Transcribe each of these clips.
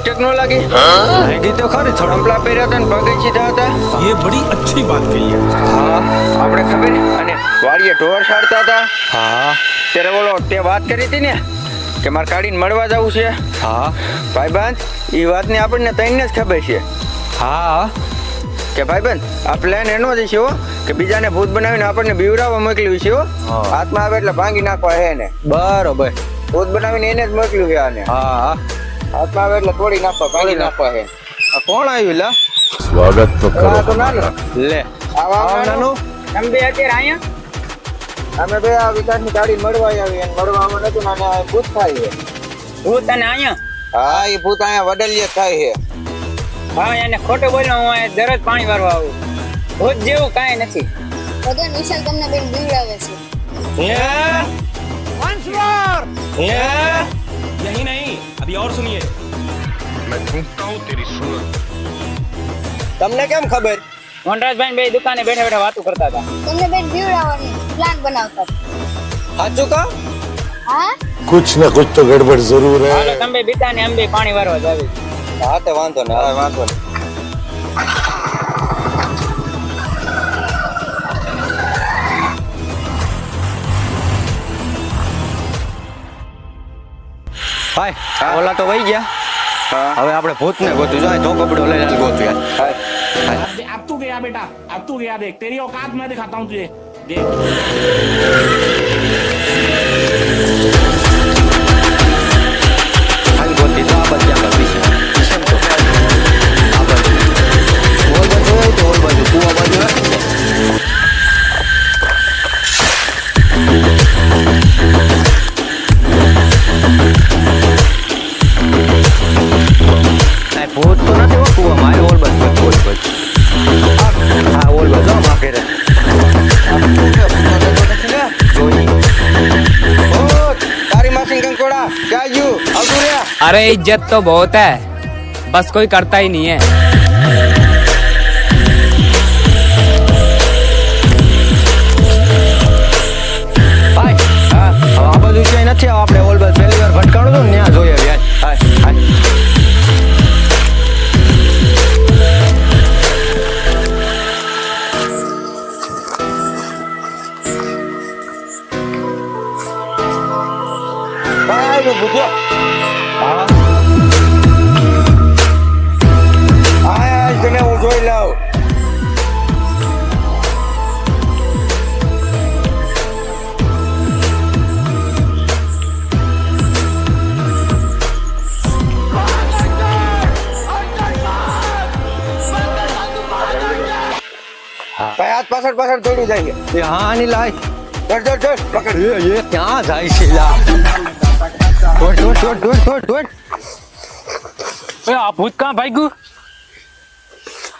ભાઈબંધ હા આ ભૂતમાં તને કઈ મિસ્ટેક ન લાગી લાગી તો ખરી થોડો ચંપલા પહેર્યા હતા ને પગે સીધા હતા ये बड़ी अच्छी बात कही है હા આપણે ખબર અને વાડીએ ઢોર સાડતા હતા હા ત્યારે બોલો તે વાત કરી હતી ને કે મારે કાઢીને મળવા જવું છે હા ભાઈબંધ એ વાતની આપણને તઈને જ ખબર છે હા કે ભાઈબંધ આ પ્લાન એનો જ છે હો કે બીજાને ભૂત બનાવીને આપણને બીવડાવવા મોકલ્યું છે હો હા. હાથમાં આવે એટલે ભાંગી નાખવા હે ને બરોબર ભૂત બનાવીને એને જ મોકલ્યું છે આને હા હાથમાં આવે એટલે તોડી નાખવા ભાંગી નાખવા હે આ કોણ આવ્યું લા સ્વાગત તો કરો આ તો નાનું લે આવા આવ નાનું નાનું તમે બે અત્યારે અહીંયા અમે બે આ વિકાસની ગાડી મળવા આવી અને મળવા આમાં નતું ને આને આ ભૂત થાય છે ભૂત અને અહીંયા હા એ ભૂત અહીંયા વડલીએ થાય છે હા એને ખોટું બોલ્યો હું અહીંયા દરરોજ પાણી વારવા આવું ભૂત જેવું કાંઈ નથી ભગવાન વિશાલ તમને બેન બીવડાવે છે यही नहीं अभी और सुनिए તમને કેમ ખબર વનરાજભાઈ બે દુકાને બેઠા બેઠા વાતું કરતા હતા તમને બેન બીવડાવવાની પ્લાન બનાવતા હતા. સાચું કા હા कुछ न कुछ तो गड़बड़ जरूर હાલો है તમે બે બીતા ને અમે બે પાણી વારવા જાવી હા તે વાંધો ને હા વાંધો ને ભાઈ ઓલા તો વહી ગયા હા હવે આપણે ભૂતને ગોતું જાય તો કપડો લઈને હાલ ગોતું યાર હા. अब तू गया बेटा अब तू गया देख तेरी औकात मैं दिखाता हूँ तुझे देख હાલ ગોતી તો આ બાજુ આગળ પીછે પીછે ને તો આ બાજુ ઓલ બાજુ હોય તો ઓલ આવતું રે અરે इज्जत तो बहुत है बस कोई करता ही नहीं है ભાઈ હા હવે આ બધું ક્યાંય નથી આવે આપણે હું જોઈ લઉં ભાઈ હાથ પાછળ પાછળ દોડ્યું જાય છે એ હા આની લાય દોડ દોડ દોડ પકડ એ એ ક્યાં જાય છે લા દોડ દોડ દોડ દોડ દોડ દોડ આ ભૂત કાં ભાગ્યું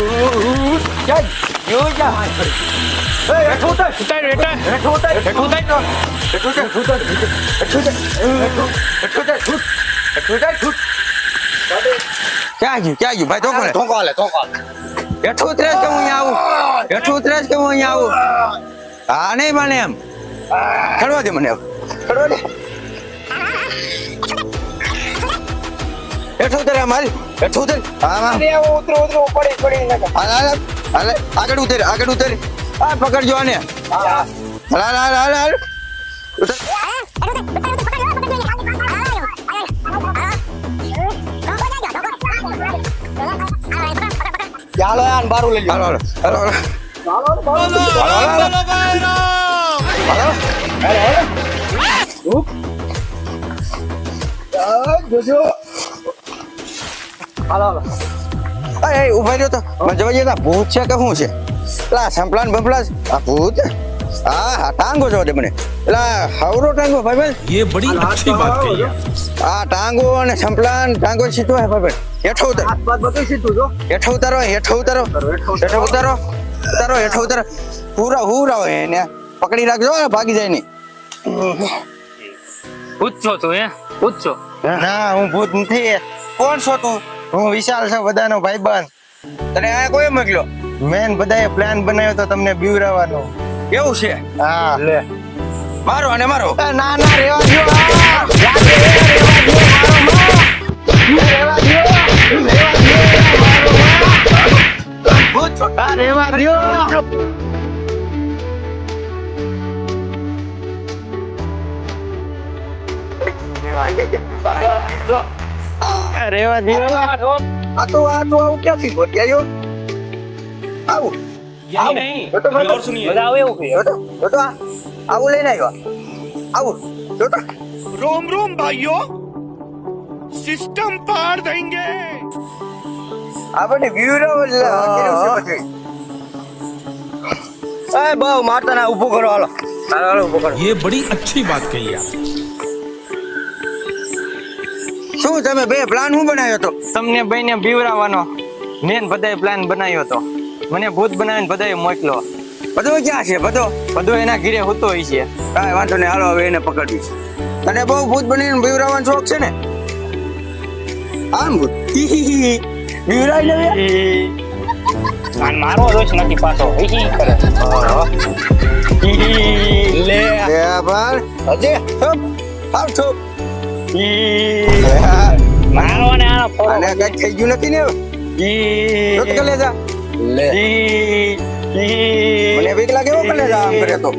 Gel. ક્યાં ગયું ક્યાં ગયું ભાઈ ધોકો ધોકો લે ધોકો હેઠું ઉતરે કે હું આવું હેઠું ઉતરે કે હું આવું હા નહીં મને એમ ખેડવા દે મને એમ ખેડવા દે હેઠું ઉતરે અમારી હેઠું ઉતર. હા હા. ઉતરો ઉતરો પડી પડી હાલ હાલ હાલ આગળ ઉતર આગળ ઉતર. આ પકડજો આને હાલ હાલ હાલ હાલ હાલ. ઉતર. ચાલો યાર બારું લઈ હાલો હાલો હાલો હાલો. હાલો હાલો અરે ઊભા રહ્યો તો. મજવા જતા ભૂત છે કે શું છે? પેલા સંપલાન બંપલા આ ભૂત? હા હા ટાંગો છો મને. પેલા હવરો ટાંગો ભાઈ યે બડી અચ્છી બાત કહી આ ટાંગો અને સંપલાન ટાંગો સીધો હે ભાઈ હેઠો ઉતારો. વાત બતાવી સીધું જો. હેઠો ઉતારો હેઠો ઉતારો. હેઠો ઉતારો. ઉતારો હેઠો ઉતારો. પૂરા હુરાવ એને. પકડી રાખજો ભાગી જાય નહીં. પૂછો છો તું હે ભૂત ના હું ભૂત નથી. કોણ છો તું? હું વિશાલ છું બધાનો ભાઈબંધ. તને આ કોઈ મોકલ્યો? મેન બધાએ પ્લાન બનાવ્યો તો તમને બીવરાવાનો. એવું છે? હા. લે. મારો અને મારો? ના ના રેવા દો રેવા દો રેવા દો આ તો આ તો આવું ક્યાંથી ગોઠ્યાયો આવું यही नहीं अभी और सुनिए બધા આવે એવું કે જો તો જો તો આ આવું લઈને આવ્યો આવું જો તો रोम रोम भाइयों सिस्टम पार देंगे આપણે વ્યુરો કર્યું છે બધું એ બહુ મારતા ના ઊભું કરો હાલો હાલો હાલો ઊભું કરો ये बड़ी अच्छी बात कही है શું તમે બે પ્લાન શું બનાવ્યો હતો તમને ભાઈને બીવરાવાનો મેન બધાએ પ્લાન બનાવ્યો હતો મને ભૂત બનાવીને બધાએ મોકલો. બધો ક્યાં છે બધો? બધો એના ઘીરે હોતો હોય છે. કાંઈ વાંધો નહીં હાલો હવે એને પકડવી છે. તને બહુ ભૂત બનીને બીવરાવાનો શોખ છે ને? આમ ભૂત? બીવરાઈ લેવે આ મારો દોષ નથી પાછો. હી હી કરે. લે પર અજે હપ હાવ મારો ને આનો ફોડો આને કઈ થઈ ગયું નથી ને? તો તો કલેજા લે મને બીક લાગે હો કલેજા આમ કરે તો.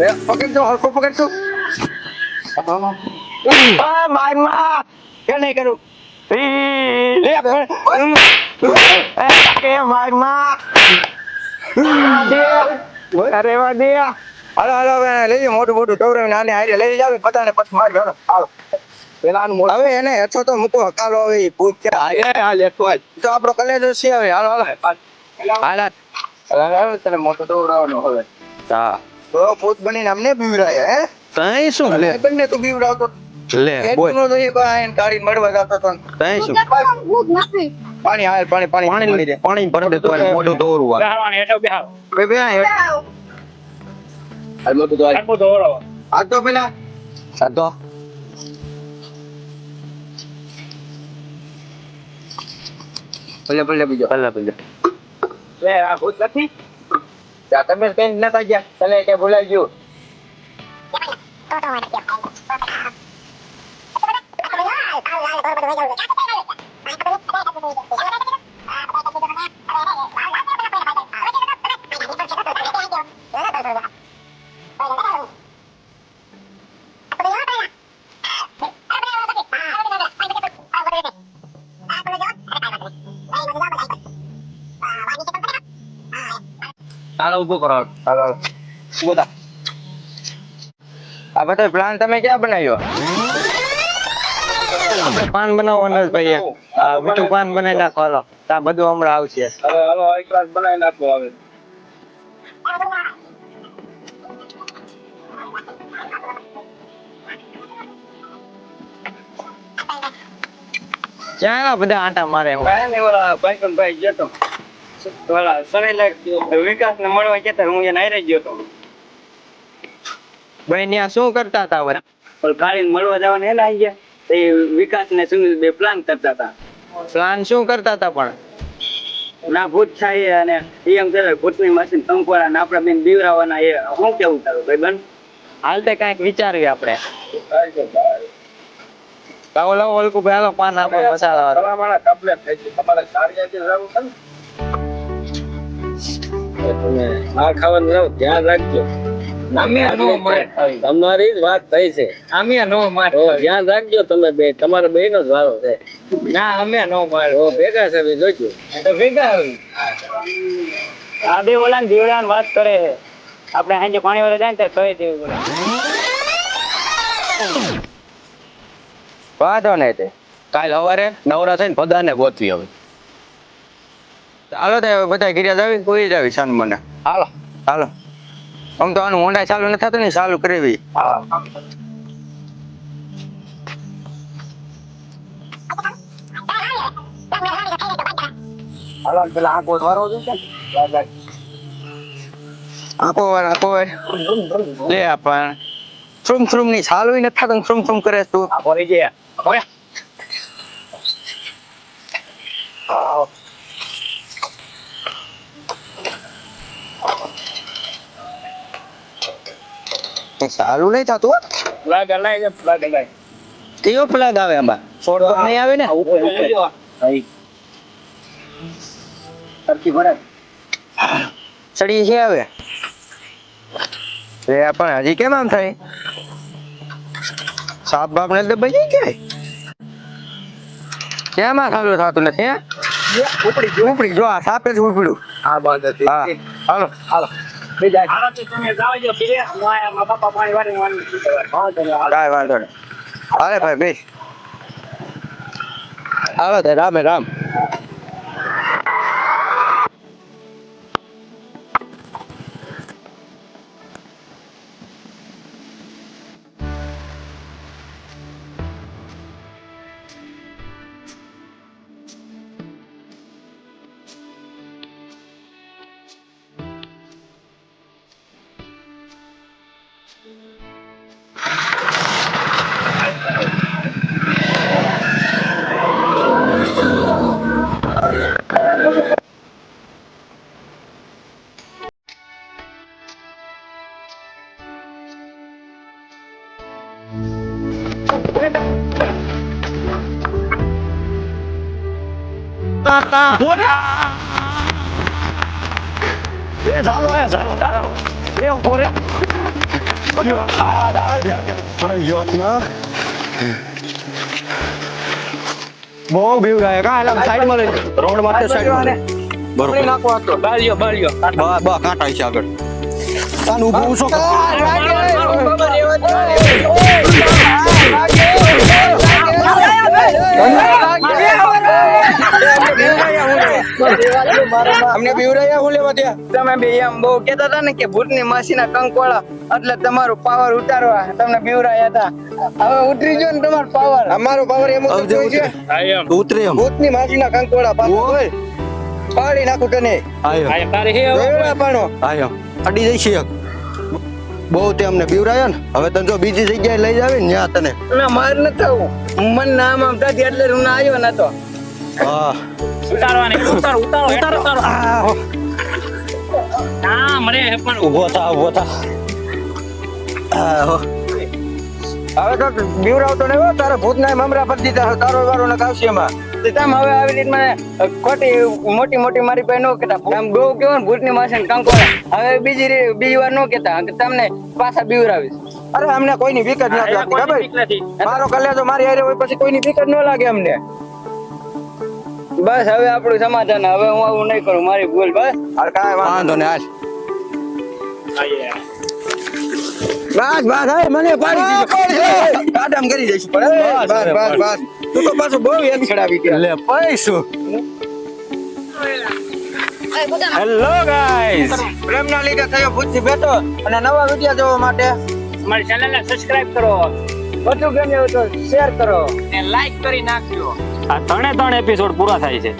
રે પકડ જો હલકો પકડ તો. આ મારમાં કે નહીં કરું? લે કે મારમાં. અરે વાહ દે. હાલો હાલો લઈ મોટું મોટું ટોવરાવીને આને હારે લઈ જાવ પતાને પછી માર હાલો હાલો. પેલા આનું મોઢું- હવે એને હેઠો તો મૂકો કાલો હવે ઈ ભૂત છે. આ એ આ લેખો આજ. તો આપણો કલેજો છે હવે. હાલો હાલો. હાલ હાલ. હાલ હાલ. તને મોટો ટોવરાવવાનો હવે. હા. તો ભૂત બનીને અમને બીવરાય હે? તઈ શું? લે. બંને તું બીવરાવતો લે એટલું તો એ કોઈ આઈને મળવા જતો તો. તઈ શું? ભૂત નથી. પાણી હાલ પાણી પાણી પાણી દે પાણી ભરી દે તો એને હેઠો બે બે આ હાલ મોટું તો પેલા. સાધો દોરો આ તો. ભલે ભલે બીજો ભલે ભલે લે આ ભૂત નથી ત્યાં તમે કઈ નતા ગયા તને કઈ ભૂલાઈ ગયું હાલો ઊભો કરો. ઊભો બોતા આ બધો પ્લાન તમે ક્યાં બનાવ્યો? પાન બનાવવાનો ભાઈ આ મીઠું પાન બનાવી નાખો હાલો. તો આ બધું હમણાં આવશે. હવે હાલો એક ગ્લાસ બનાવી નાખો હવે. ક્યાં બધા આંટા મારે? કાંઈ નહીં ઓલા ભાઈબંધ ભાઈ જતો તો. ઓલા સરેલા વિકાસ ને મળવા કેતા હું એને આઈ ગયો તો. ભાઈ ત્યાં શું કરતા હતા વર ઓલ મળવા જવાનું એને આવી ગયા. તો એ વિકાસ ને સુનિલ બે પ્લાન કરતા હતા. પ્લાન શું કરતા હતા પણ? ના ભૂત થાય અને એ એમ કરે ભૂતની મશીન કંકવાળા ને આપણા બેન બીવરાવાના એ શું કેવું તારું ભાઈ બન? હાલ તે કાંઈક વિચાર્યું આપણે. લાવો ઓલકુ ભાઈ પાન આપો મસાલા વાળું. કપલે થઈ ગઈ તમારે કાર્યાલય જવું છે ને તમે આ ખાવાનું ધ્યાન રાખજો. તમારી જ વાત થઈ છે. અમે નો માર ધ્યાન રાખજો તમે બે તમારે બે નો વારો છે. ના અમે નો માર ઓ ભેગા છે બે જોજો તો ભેગા આ બે ઓલા દીવડા વાત કરે આપણે આજે પાણી વાળા જાય ને ત્યારે કહી દેવું પડે. વાંધો નહીં તે. કાલ સવારે નવરા થઈને બધાને ગોતવી હવે. હાલો તે બધા ગિરિયા જાવી કોઈ જ આવી સાંજ મને. હાલો. હાલો. આમ તો આનું ઊંડા ચાલુ નથી થતું ને ચાલુ કરવી. આખો વાર આખો વાર લે આપણ થ્રુમ થ્રુમની ચાલુ નથી થતું થ્રુમ થ્રુમ કરે તું. ચાલુ નહીં થતું હો. પ્લગ હલાય છે પ્લગ હલાય કયો પ્લગ આવે આમાં ફોર નહીં આવે ને? સડી છે આવે એ પણ હજી કેમ આમ થાય? સાપ બાપ ને દબાઈ જાય. કેમ આ ખાલું થતું નથી હે? ઉપડી ઉપડી જો આ સાપે જ ઉપડ્યું. આ બંધ હતી હા. હાલો. હાલો હાલો તો તમે જાઓ જો ફીરે પાણી વાળી વાળી હા તો કાંઈ વાંધો નહીં. હાલે ભાઈ બેસ. આવે તે રામે રામ. બહુ ભીડ આવે કા એટલે સાઈડમાં રોડ માટે સાઈડમાં બરોબર નાખો હતો બાલ્યો બાલ્યો બા બા કાંટા છે આગળ તાન ઊભું ઊંચો કર. અમને બીવરાયા હું લેવા ત્યાં તમે બે એમ બહુ કેતા હતા ને કે ભૂતની માસીના કંકોળા એટલે તમારો પાવર ઉતારવા. તમને બીવરાયા હતા. હવે ઉતરી ગયો ને તમારો પાવર અમારો પાવર એમ આવજે, છે. આયમ ઉતરે એમ. ભૂતની માસીના કંકોડા પાછો હોય. પાડી નાખું તને. આયમ તારે હે પાણો? આયો અડી જઈશ બહુ તે અમને બીવરાયો ને. હવે તને જો બીજી જગ્યાએ લઈ જાવી ને ત્યાં તને. ના માર ન થવું મન નામ આમ થતી એટલે હું ના આવ્યો નતો હા. ઉતારવાની ઉતાર ઉતારો ઉતાર. ઉતાર આ, ના મરે પણ ઊભો થા ઊભો થા. આ, હો. હવે તો બીવરાવતો નહીં તારે ભૂતના મમરા પર દીધા તારો વારો ને કાવશે તમે હવે આવી રીત મને ખોટી મોટી મોટી મારી પાસે નો કેતા આમ ગૌ કેવો ને ભૂતની માસી કંકોડા હવે બીજી બીજી વાર નો કેતા કે તમને પાછા બીવરાવીશ. અરે અમને કોઈની જ નથી લાગતી ખબર મારો કલ્યાણ મારી હારે હોય પછી કોઈની જ ન લાગે અમને. બસ હવે આપણું સમાધાન હવે હું આવું નહીં કરું મારી ભૂલ બસ. અરે કાંઈ વાંધો નહીં હાલ. બસ બસ હવે મને પાડી દીધો. કાદમ કરી દઈશું પણ બસ બસ બસ. તું તો પાછું બહુ યાદ છડાવી ગયો લે પૈસો. હેલો ગાઈસ પ્રેમના લીધે થયો ભૂતથી બેઠો અને નવા વિડિયો જોવા માટે. મારી ચેનલ ને સબસ્ક્રાઇબ કરો. બધું ગમે તો શેર કરો. ને લાઈક કરી નાખજો. આ ત્રણે ત્રણ એપિસોડ પૂરા થાય છે.